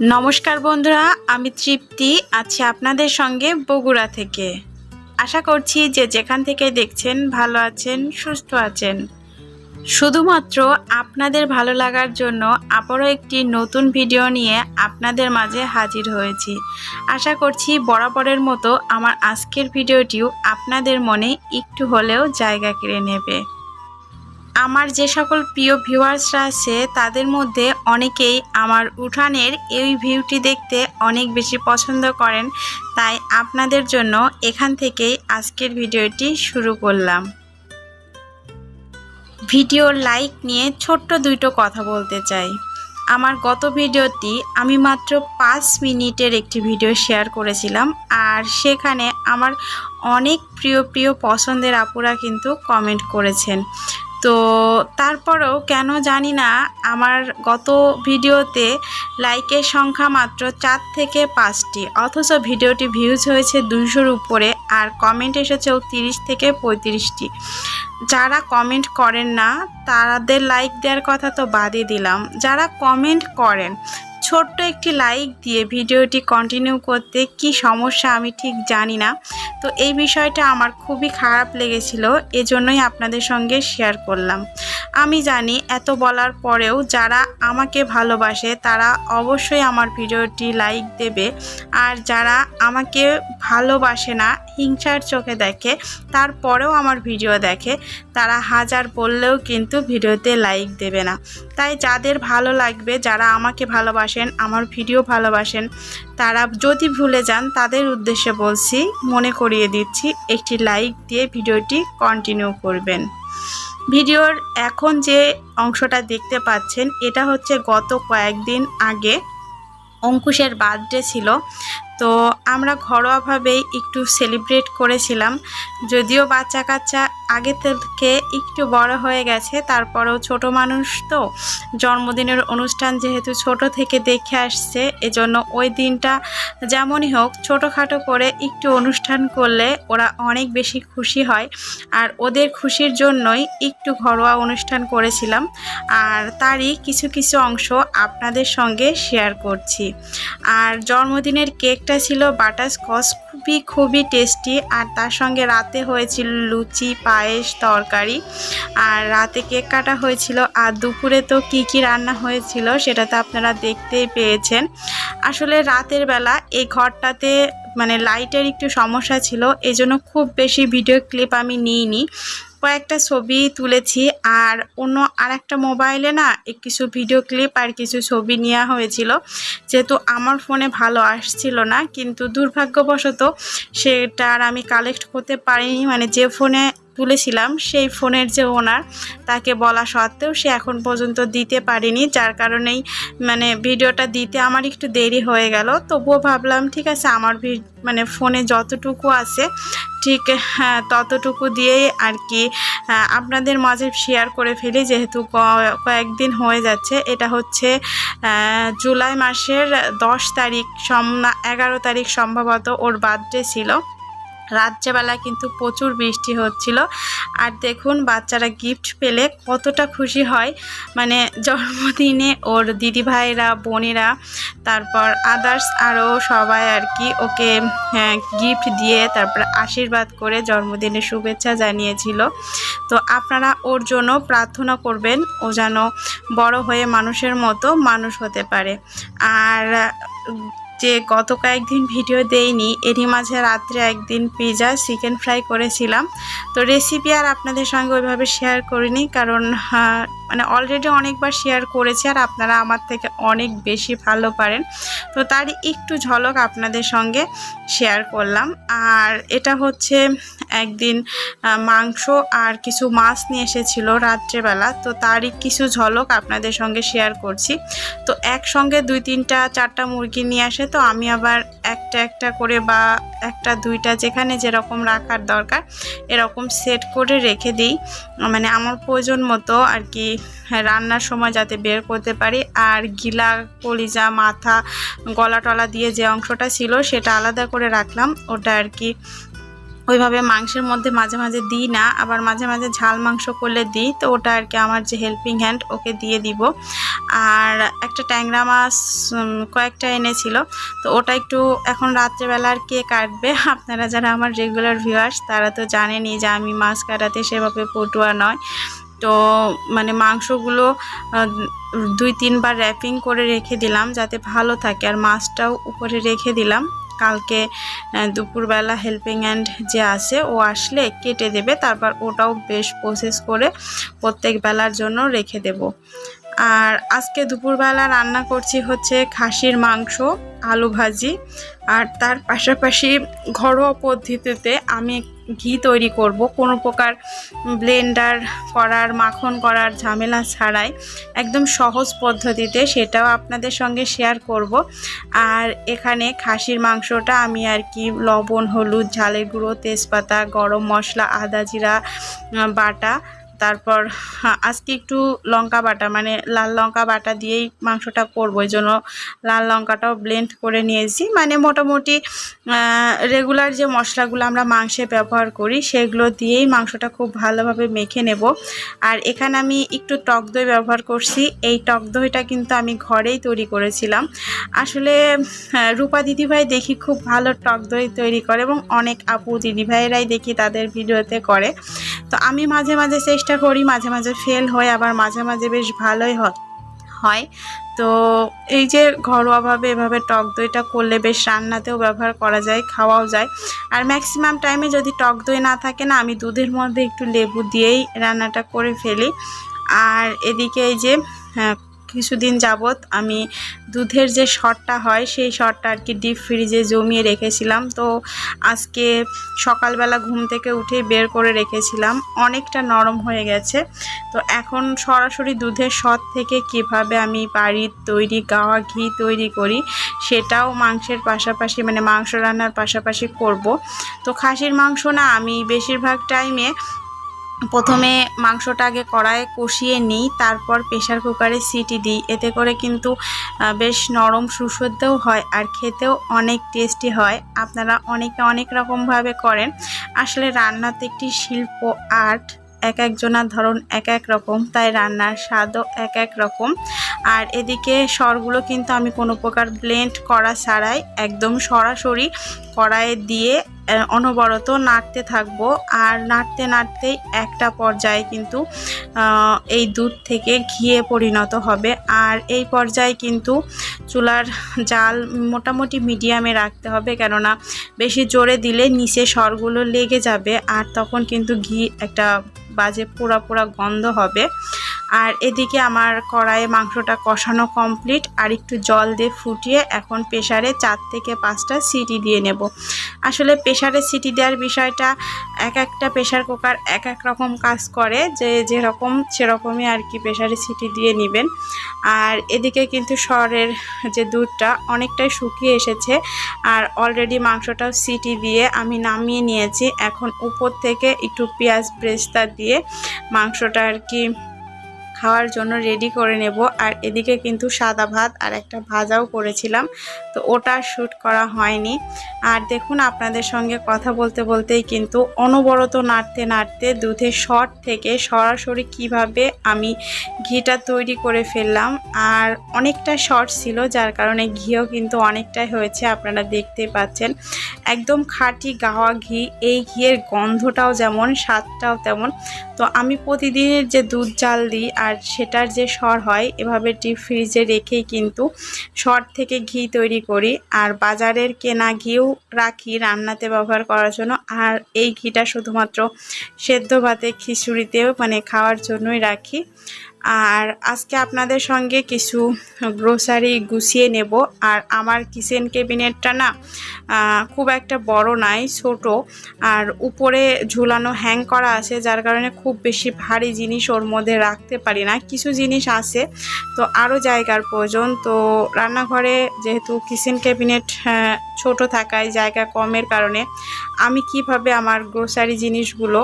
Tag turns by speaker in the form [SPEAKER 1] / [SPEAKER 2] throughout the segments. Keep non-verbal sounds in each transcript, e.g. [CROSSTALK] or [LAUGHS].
[SPEAKER 1] নমস্কার বন্ধুরা, আমি তৃপ্তি, আছি আপনাদের সঙ্গে বগুড়া থেকে। আশা করছি যে যেখান থেকে দেখছেন ভালো আছেন, সুস্থ আছেন। শুধুমাত্র আপনাদের ভালো লাগার জন্য আবারও একটি নতুন ভিডিও নিয়ে আপনাদের মাঝে হাজির হয়েছি। আশা করছি বরাবরের মতো আমার আজকের ভিডিওটিও আপনাদের মনে একটু হলেও জায়গা কেড়ে নেবে। আমার যে সকল প্রিয় ভিউয়ার্সরা আছে, তাদের মধ্যে অনেকেই আমার উঠানের এই ভিউটি দেখতে অনেক বেশি পছন্দ করেন। তাই আপনাদের জন্য এখান থেকেই আজকের ভিডিওটি শুরু করলাম। ভিডিওর লাইক নিয়ে ছোট্ট দুটো কথা বলতে চাই। আমার গত ভিডিওটি আমি মাত্র পাঁচ মিনিটের একটি ভিডিও শেয়ার করেছিলাম আর সেখানে আমার অনেক প্রিয় প্রিয় পছন্দের আপুরা কিন্তু কমেন্ট করেছেন। তো তারপরেও কেন জানি না আমার গত ভিডিওতে লাইকের সংখ্যা মাত্র চার থেকে পাঁচটি। অথচ ভিডিওটি ভিউজ হয়েছে দুইশোর উপরে আর কমেন্ট এসেছেও তিরিশ থেকে পঁয়ত্রিশটি। যারা কমেন্ট করেন না, তাদের লাইক দেওয়ার কথা তো বাদই দিলাম। যারা কমেন্ট করেন ছোট্ট একটি লাইক দিয়ে ভিডিওটি কন্টিনিউ করতে কি সমস্যা আমি ঠিক জানি না। তো এই বিষয়টা আমার খুবই খারাপ লেগেছিল, এজন্যই আপনাদের সঙ্গে শেয়ার করলাম। আমি জানি এত বলার পরেও যারা আমাকে ভালোবাসে, তারা অবশ্যই আমার ভিডিওটি লাইক দেবে। আর যারা আমাকে ভালোবাসে না, হিংসার চোখে দেখে, তারপরেও আমার ভিডিও দেখে, তারা হাজার বললেও কিন্তু ভিডিওতে লাইক দেবে না। তাই যাদের ভালো লাগবে, যারা আমাকে ভালোবাসেন, আমার ভিডিও ভালোবাসেন। তারা যদি ভুলে যান, তাদের উদ্দেশ্যে বলছি, মনে করিয়ে দিচ্ছি, একটি লাইক দিয়ে ভিডিওটি কন্টিনিউ করবেন। ভিডিওর এখন যে অংশটা দেখতে পাচ্ছেন, এটা হচ্ছে গত কয়েকদিন আগে অঙ্কুশের বার্থডে ছিল। তো আমরা ঘরোয়াভাবেই একটু সেলিব্রেট করেছিলাম। যদিও বাচ্চা কাচ্চা আগে থেকে একটু বড় হয়ে গেছে, তারপরেও ছোট মানুষ তো। জন্মদিনের অনুষ্ঠান যেহেতু ছোট থেকে দেখে আসছে, এজন্য ওই দিনটা যেমনই হোক, ছোটোখাটো করে একটু অনুষ্ঠান করলে ওরা অনেক বেশি খুশি হয়। আর ওদের খুশির জন্যই একটু ঘরোয়া অনুষ্ঠান করেছিলাম। আর তারই কিছু কিছু অংশ আপনাদের সঙ্গে শেয়ার করছি। আর জন্মদিনের কেকটা ছিল বাটার খুবই খুবই টেস্টি আর তার সঙ্গে রাতে হয়েছিল লুচি, পায়েস, তরকারি। আর রাতে কেক কাটা হয়েছিল আর দুপুরে তো কি কি রান্না হয়েছিল সেটা তো আপনারা দেখতেই পেয়েছেন। আসলে রাতের বেলা এই ঘরটাতে মানে লাইটের একটু সমস্যা ছিল, এজন্য খুব বেশি ভিডিও ক্লিপ আমি নিইনি। কয়েকটা ছবি তুলেছি আর অন্য আর একটা মোবাইলে না কিছু ভিডিও ক্লিপ আর কিছু ছবি নেওয়া হয়েছিল। যেহেতু আমার ফোনে ভালো আসছিল না, কিন্তু দুর্ভাগ্যবশত সেটা আর আমি কালেক্ট করতে পারিনি। মানে যে ফোনে তুলেছিলাম সেই ফোনের যে ওনার তাকে বলা সত্ত্বেও সে এখন পর্যন্ত দিতে পারিনি যার কারণেই মানে ভিডিওটা দিতে আমার একটু দেরি হয়ে গেল। তবুও ভাবলাম ঠিক আছে আমার মানে ফোনে যতটুকু আছে ঠিক হ্যাঁ, ততটুকু দিয়েই আর কি আপনাদের মাঝে শেয়ার করে ফেলি যেহেতু কয়েকদিন হয়ে যাচ্ছে। এটা হচ্ছে জুলাই মাসের দশ তারিখ সম এগারো তারিখ সম্ভবত ওর বার্থডে ছিল। রাত্রেবেলা কিন্তু প্রচুর বৃষ্টি হচ্ছিল। আর দেখুন, বাচ্চারা গিফট পেলে কতটা খুশি হয়। মানে জন্মদিনে ওর দিদিভাইরা, বোনেরা, তারপর আদার্স আরও সবাই আর কি ওকে গিফট দিয়ে তারপর আশীর্বাদ করে জন্মদিনে শুভেচ্ছা জানিয়েছিল। তো আপনারা ওর জন্য প্রার্থনা করবেন, ও যেন বড় হয়ে মানুষের মতো মানুষ হতে পারে। আর যে গত কয়েকদিন ভিডিও দেইনি, এরই মাঝে রাত্রে একদিন পিৎজা চিকেন ফ্রাই করেছিলাম। তো রেসিপি আর আপনাদের সঙ্গে ওইভাবে শেয়ার করিনি কারণ মানে অলরেডি অনেকবার শেয়ার করেছি আর আপনারা আমার থেকে অনেক বেশি ভালো পারেন। তো তারই একটু ঝলক আপনাদের সঙ্গে শেয়ার করলাম। আর এটা হচ্ছে একদিন মাংস আর কিছু মাছ নিয়ে এসেছিল রাত্রেবেলা। তো তারই কিছু ঝলক আপনাদের সঙ্গে শেয়ার করছি। তো একসঙ্গে দুই তিনটা, চারটা মুরগি নিয়ে আসে তো আমি আবার একটা একটা করে বা একটা, দুইটা যেখানে যেরকম রাখার দরকার, এরকম সেট করে রেখে দিই। মানে আমার প্রয়োজন মতো আর কি রান্নার সময় যাতে বের করতে পারি। আর গিলা, কলিজা, মাথা, গলা টলা দিয়ে যে অংশটা ছিল সেটা আলাদা করে রাখলাম। ওটা আর কি ওইভাবে মাংসের মধ্যে মাঝে মাঝে দিই না, আবার মাঝে মাঝে ঝাল মাংস করলে দিই, তো ওটা আর কি আমার যে হেল্পিং হ্যান্ড ওকে দিয়ে দিব। আর একটা ট্যাংরা মাছ কয়েকটা এনেছিল, তো ওটা একটু এখন রাত্রেবেলা আর কে কাটবে? [LAUGHS] আপনারা যারা আমার রেগুলার ভিউয়ার্স তারা তো জানেনই যে আমি মাছ কাটাতে সেভাবে পটুয়া নয়। তো মানে মাংসগুলো দুই তিনবার র্যাপিং করে রেখে দিলাম যাতে ভালো থাকে, আর মাছটাও উপরে রেখে দিলাম। কালকে দুপুরবেলা হেল্পিং অ্যান্ড যে আছে, ও আসলে কেটে দেবে, তারপর ওটাও বেশ প্রসেস করে প্রত্যেক বেলার জন্য রেখে দেব। আর আজকে দুপুরবেলা রান্না করছি হচ্ছে খাসির মাংস, আলু ভাজি, আর তার পাশাপাশি ঘরোয়া পদ্ধতিতে আমি ঘি তৈরি করব। কোনো প্রকার ব্লেন্ডার করার, মাখন করার ঝামেলা ছাড়াই একদম সহজ পদ্ধতিতে সেটাও আপনাদের সঙ্গে শেয়ার করব। আর এখানে খাসির মাংসটা আমি আর কি লবণ, হলুদ, ঝালের গুঁড়ো, তেজপাতা, গরম মশলা, আদা জিরা বাটা তারপর আজকে একটু লঙ্কা বাটা মানে লাল লঙ্কা বাটা দিয়েই মাংসটা করব। ওই জন্য লাল লঙ্কাটাও ব্লেন্ড করে নিয়েছি। মানে মোটামুটি রেগুলার যে মশলাগুলো আমরা মাংসে ব্যবহার করি, সেগুলো দিয়েই মাংসটা খুব ভালোভাবে মেখে নেব। আর এখানে আমি একটু টক দই ব্যবহার করছি। এই টক দইটা কিন্তু আমি ঘরেই তৈরি করেছিলাম। আসলে রূপা দিদিভাই দেখি খুব ভালো টক দই তৈরি করে এবং অনেক আপু দিদিভাইয়েরাই দেখি তাদের ভিডিওতে করে। তো আমি মাঝে মাঝে চেষ্টা করি মাঝে মাঝে ফেল হয় আবার মাঝে মাঝে বেশ ভালোই হয় হয়। তো এই যে ঘরোয়াভাবে এভাবে টক দইটা করলে বেশ রান্নাতেও ব্যবহার করা যায় খাওয়াও যায়। আর ম্যাক্সিমাম টাইমে যদি টক দই না থাকে না আমি দুধের মধ্যে একটু লেবু দিয়েই রান্নাটা করে ফেলি। আর এদিকে এই যে হ্যাঁ, কিছুদিন যাবত আমি দুধের যে শটটা হয়, সেই শটটা আর কি ডিপ ফ্রিজে জমিয়ে রেখেছিলাম। তো আজকে সকালবেলা ঘুম থেকে উঠে বের করে রেখেছিলাম। অনেকটা নরম হয়ে গেছে। তো এখন সরাসরি দুধের সৎ থেকে কীভাবে আমি বাড়ির তৈরি গাওয়া ঘি তৈরি করি, সেটাও মাংসের পাশাপাশি মানে মাংস রান্নার পাশাপাশি করব। তো খাসির মাংস না, আমি বেশিরভাগ টাইমে প্রথমে মাংসটা আগে কড়াইয়ে কষিয়ে নিই, তারপর প্রেশার কুকারে সিটি দিই। এতে করে কিন্তু বেশ নরম সুসদ্ধও হয় আর খেতেও অনেক টেস্টি হয়। আপনারা অনেকে অনেক রকমভাবে করেন। আসলে রান্নাতে একটি শিল্প, আর্ট এক একজনের ধরন এক এক রকম, তাই রান্নার স্বাদও এক এক রকম। আর এদিকে স্বরগুলো কিন্তু আমি কোনো প্রকার ব্লেন্ড করা ছাড়াই একদম সরাসরি কড়াইয়ে দিয়ে অনবরত নাড়তে থাকব। আর নাড়তে নাড়তেই একটা পর্যায়ে কিন্তু এই দুধ থেকে ঘিয়ে পরিণত হবে। আর এই পর্যায়ে কিন্তু চুলার জাল মোটামুটি মিডিয়ামে রাখতে হবে, কেননা বেশি জোরে দিলে নিচে সরগুলো লেগে যাবে। আর তখন কিন্তু ঘি একটা বাজে পোড়া পোড়া গন্ধ হবে। আর এদিকে আমার কড়াইয়ে মাংসটা কষানো কমপ্লিট আর একটু জল দিয়ে ফুটিয়ে এখন প্রেশারে চার থেকে পাঁচটা সিটি দিয়ে নেব। আসলে প্রেশারে সিটি দেওয়ার বিষয়টা এক একটা প্রেশার কুকার এক এক রকম কাজ করে। যে যেরকম সেরকমই আর কি প্রেশারে সিটি দিয়ে নেবেন। আর এদিকে কিন্তু সরের যে দুধটা অনেকটাই শুকিয়ে এসেছে। আর অলরেডি মাংসটাও সিটি দিয়ে আমি নামিয়ে নিয়েছি। এখন উপর থেকে একটু পেঁয়াজ ব্রেস্তা দিয়ে মাংসটা আর কি খাওয়ার জন্য রেডি করে নেব। আর এদিকে কিন্তু সাদা ভাত আর একটা ভাজাও করেছিলাম। তো ওটা শ্যুট করা হয়নি। আর দেখুন, আপনাদের সঙ্গে কথা বলতে বলতেই কিন্তু অনবরত নাড়তে নাড়তে দুধের শট থেকে সরাসরি কীভাবে আমি ঘিটা তৈরি করে ফেললাম। আর অনেকটা শর্ট ছিল, যার কারণে ঘিও কিন্তু অনেকটাই হয়েছে, আপনারা দেখতেই পাচ্ছেন। একদম খাঁটি গাওয়া ঘি, এই ঘিয়ের গন্ধটাও যেমন, স্বাদটাও তেমন। তো আমি প্রতিদিনের যে দুধ জাল দিই আর সেটার যে সর হয়, এভাবে ডিপ ফ্রিজে রেখেই কিন্তু সর থেকে ঘি তৈরি করি। আর বাজারের কেনা ঘিও রাখি রান্নাতে ব্যবহার করার জন্য। আর এই ঘিটা শুধুমাত্র সেদ্ধ ভাতে, খিচুড়িতেও মানে খাওয়ার জন্যই রাখি। আর আজকে আপনাদের সঙ্গে কিছু গ্রোসারি গুছিয়ে নেব। আর আমার কিচেন ক্যাবিনেটটা না খুব একটা বড় নাই, ছোট। আর উপরে ঝুলানো হ্যাং করা আছে, যার কারণে খুব বেশি ভারী জিনিস ওর মধ্যে রাখতে পারি না। কিছু জিনিস আছে, তো আরও জায়গার প্রয়োজন। তো রান্নাঘরে যেহেতু কিচেন ক্যাবিনেট ছোট থাকায় জায়গা কমের কারণে আমি কীভাবে আমার গ্রোসারি জিনিসগুলো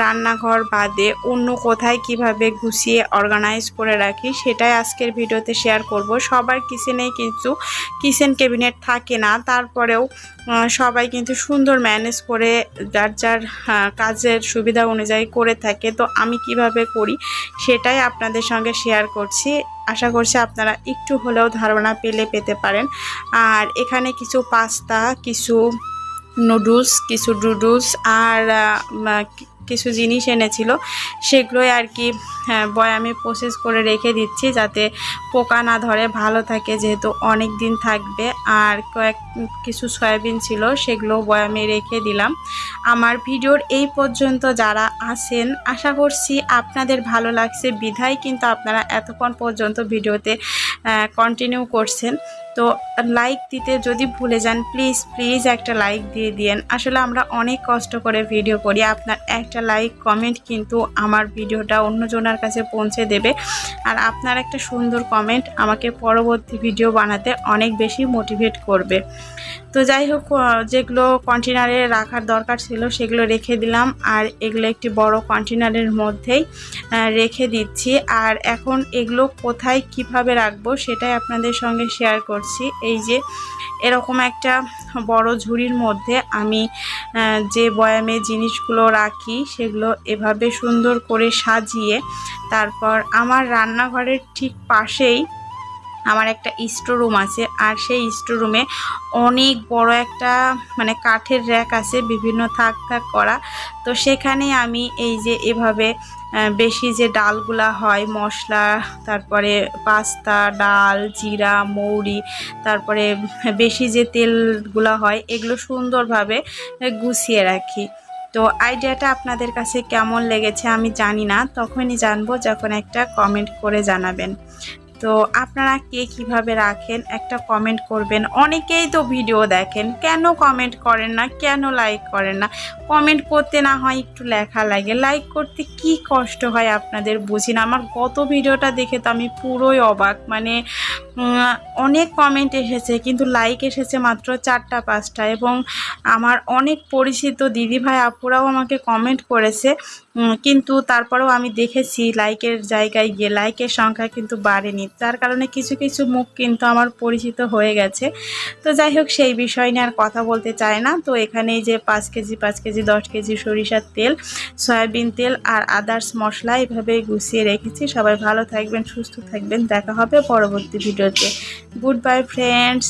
[SPEAKER 1] রান্নাঘর বাদে অন্য কোথায় কীভাবে গুছিয়ে অর্গানাইজ করে রাখি সেটাই আজকের ভিডিওতে শেয়ার করব। সবার কিচেনেই কিন্তু কিচেন ক্যাবিনেট থাকে না, তারপরেও সবাই কিন্তু সুন্দর ম্যানেজ করে যার যার কাজের সুবিধা অনুযায়ী করে থাকে। তো আমি কীভাবে করি সেটাই আপনাদের সঙ্গে শেয়ার করছি। আশা করছি আপনারা একটু হলেও ধারণা পেলে পেতে পারেন। আর এখানে কিছু পাস্তা কিছু নুডলস কিছু ডুডলস আর কিছু জিনিস এনেছিল সেগুলোই আর কি হ্যাঁ, বয়ামে প্রসেস করে রেখে দিচ্ছি যাতে পোকা না ধরে ভালো থাকে যেহেতু অনেক দিন থাকবে। আর কয়েক কিছু সয়াবিন ছিল সেগুলো বয়ামে রেখে দিলাম। আমার ভিডিওর এই পর্যন্ত যারা আছেন আশা করছি আপনাদের ভালো লাগছে। বিধায় কিন্তু আপনারা এতক্ষণ পর্যন্ত ভিডিওতে কন্টিনিউ করছেন। তো লাইক দিতে যদি ভুলে যান প্লিজ প্লিজ একটা লাইক দিয়ে দিয়েন। আসলে আমরা অনেক কষ্ট করে ভিডিও করি। আপনার একটা লাইক কমেন্ট কিন্তু আমার ভিডিওটা অন্যজনের কাছে পৌঁছে দেবে। আর আপনার একটা সুন্দর কমেন্ট আমাকে পরবর্তী ভিডিও বানাতে অনেক বেশি মোটিভেট করবে। তো যাই হোক যেগুলো কন্টেনারে রাখার দরকার ছিল সেগুলো রেখে দিলাম। আর এগুলো একটি বড় কন্টেনারের মধ্যেই রেখে দিচ্ছি। আর এখন এগুলো কোথায় কীভাবে রাখব সেটাই আপনাদের সঙ্গে শেয়ার করছি। এই যে এরকম একটা বড় ঝুড়ির মধ্যে আমি যে বয়ামে জিনিসগুলো রাখি সেগুলো এভাবে সুন্দর করে সাজিয়ে তারপর আমার রান্নাঘরের ঠিক পাশেই আমার একটা স্টোর রুম আছে আর সেই স্টোর রুমে অনেক বড় একটা মানে কাঠের র্যাক আছে, বিভিন্ন থাক থাক করা। তো সেখানে আমি এই যে এভাবে বেশি যে ডালগুলা হয়, মশলা, তারপরে পাস্তা, ডাল, জিরা, মৌরি, তারপরে বেশি যে তেলগুলা হয়, এগুলো সুন্দরভাবে গুছিয়ে রাখি। তো আইডিয়াটা আপনাদের কাছে কেমন লেগেছে আমি জানি না, তখনই জানব যখন একটা কমেন্ট করে জানাবেন। তো আপনারা কে কীভাবে রাখেন? একটা কমেন্ট করবেন। অনেকেই তো ভিডিও দেখেন। কেন কমেন্ট করেন না? কেন লাইক করেন না? কমেন্ট করতে না হয় একটু লেখা লাগে। লাইক করতে কি কষ্ট হয় আপনাদের বুঝি না? আমার গত ভিডিওটা দেখে তো আমি পুরোই অবাক। মানে অনেক কমেন্ট এসেছে, কিন্তু লাইক এসেছে মাত্র চারটা, পাঁচটা। এবং আমার অনেক পরিচিত দিদিভাই আপুরাও আমাকে কমেন্ট করেছে কিন্তু তারপরেও আমি দেখেছি লাইকের জায়গায় গিয়ে লাইকের সংখ্যা কিন্তু বাড়েনি। তার কারণে কিছু কিছু মুখ কিন্তু আমার পরিচিত হয়ে গেছে। তো যাই হোক, সেই বিষয় নিয়ে আর কথা বলতে চায় না। তো এখানে এই যে পাঁচ কেজি পাঁচ কেজি, দশ কেজি সরিষার তেল, সয়াবিন তেল আর আদার্স মশলা এভাবে গুছিয়ে রেখেছি। সবাই ভালো থাকবেন, সুস্থ থাকবেন। দেখা হবে পরবর্তী ভিডিওতে গুড বাই ফ্রেন্ডস